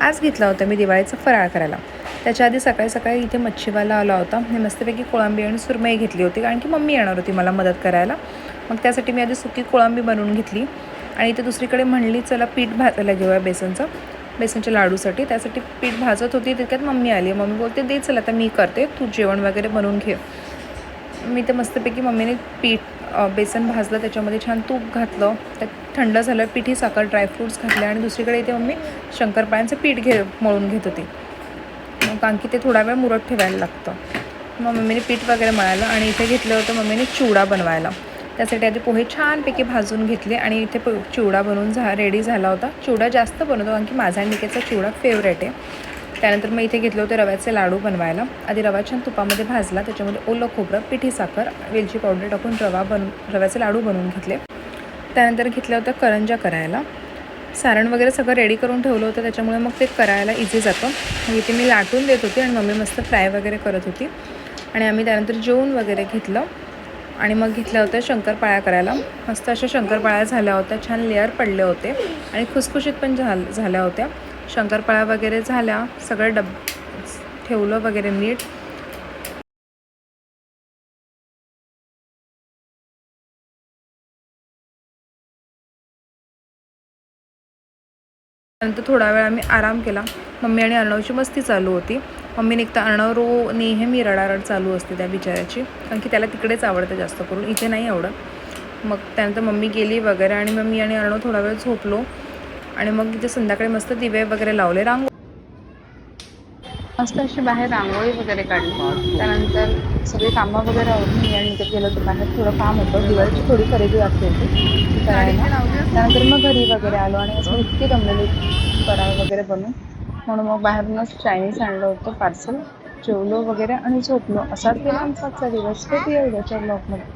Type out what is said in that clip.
आज घेतला होता मी दिवाळीचा फराळ करायला. त्याच्या आधी सकाळी सकाळी इथे मच्छीवाला आला होता. मी मस्तपैकी कोळंबी आणि सुरमई घेतली होती कारण की मम्मी येणार होती मला मदत करायला. मग त्यासाठी मी आधी सुकी कोळंबी बनवून घेतली आणि इथे दुसरीकडे म्हणली चला पीठ भाजायला घेऊया बेसनचं बेसनच्या लाडूसाठी. त्यासाठी पीठ भाजत होती तितक्यात मम्मी आली. मम्मी बोलते दे चला आता मी करते. तू जेवण वगैरे बनवून घे. मी ते मस्तपैकी मम्मीने पीठ बेसन भाजलं त्याच्यामध्ये छान तूप घातलं त्यात थंड झालं पिठी साखर ड्रायफ्रूट्स घातले आणि दुसरीकडे इथे मम्मी शंकरपाळ्यांचं पीठ घे मळून घेत होती. मग कारण की ते थोडा वेळ मुरत ठेवायला लागतं. मग मम्मीने पीठ वगैरे मळायलं आणि इथे घेतलं होतं मम्मीने चिवडा बनवायला. त्यासाठी आधी पोहे छानपैकी भाजून घेतले आणि इथे प चिवडा बनवून झा रेडी झाला होता. चिवडा जास्त बनवतो कारण की माझा निकेचा चिवडा फेवरेट आहे. त्यानंतर मग इथे घेतलं होते रव्याचे लाडू बनवायला. आधी रवा छान तुपामध्ये भाजला त्याच्यामध्ये ओलं खोबरं पिठी साखर वेलची पावडर टाकून रवा बन रव्याचे लाडू बनवून घेतले. त्यानंतर घेतल्या होत्या करंजा करायला. सारण वगैरे सगळं रेडी करून ठेवलं होतं त्याच्यामुळे मग ते करायला इझी जातं. इथे मी लाटून देत होती आणि मम्मी मस्त फ्राय वगैरे करत होती. आणि आम्ही त्यानंतर जेवून वगैरे घेतलं. आणि मग घेतल्या होत्या शंकरपाळ्या करायला. मस्त अशा शंकरपाळ्या झाल्या होत्या छान लेअर पडले होते आणि खुसखुशीत पण झाल झाल्या होत्या. शंकरपाळ्या वगैरे झाल्या सगळं डब ठेवलं वगैरे नीट. नंतर थोडा वेळ आम्ही आराम केला. मम्मी आणि अर्णवची मस्ती चालू होती. मम्मी निघता अर्णव रो नेहमी रडारड चालू असते त्या बिचाऱ्याची कारण की त्याला तिकडेच आवडतं जास्त करून इथे नाही आवडत. मग त्यानंतर मम्मी गेली वगैरे आणि मम्मी आणि अर्णव थोडा वेळ झोपलो. आणि मग इथे संध्याकाळी मस्त दिवे वगैरे लावले रांगो मस्त अशी बाहेर रांगोळी वगैरे काढली. त्यानंतर सगळे कामं वगैरे आवडून मी आणि इथे गेलो होतो बाहेर थोडं काम होतं. दिवाळीची थोडी खरेदी वाटते होती. करायला त्यानंतर मग घरी वगैरे आलो आणि असं इतकी दमलेली फराळ वगैरे बनवून. म्हणून मग बाहेरूनच चायनीज आणलं होतं पार्सल जेवलो वगैरे आणि झोपलो. असाच गेला आमचा दिवस. भेटूया उद्याच्या ब्लॉगमध्ये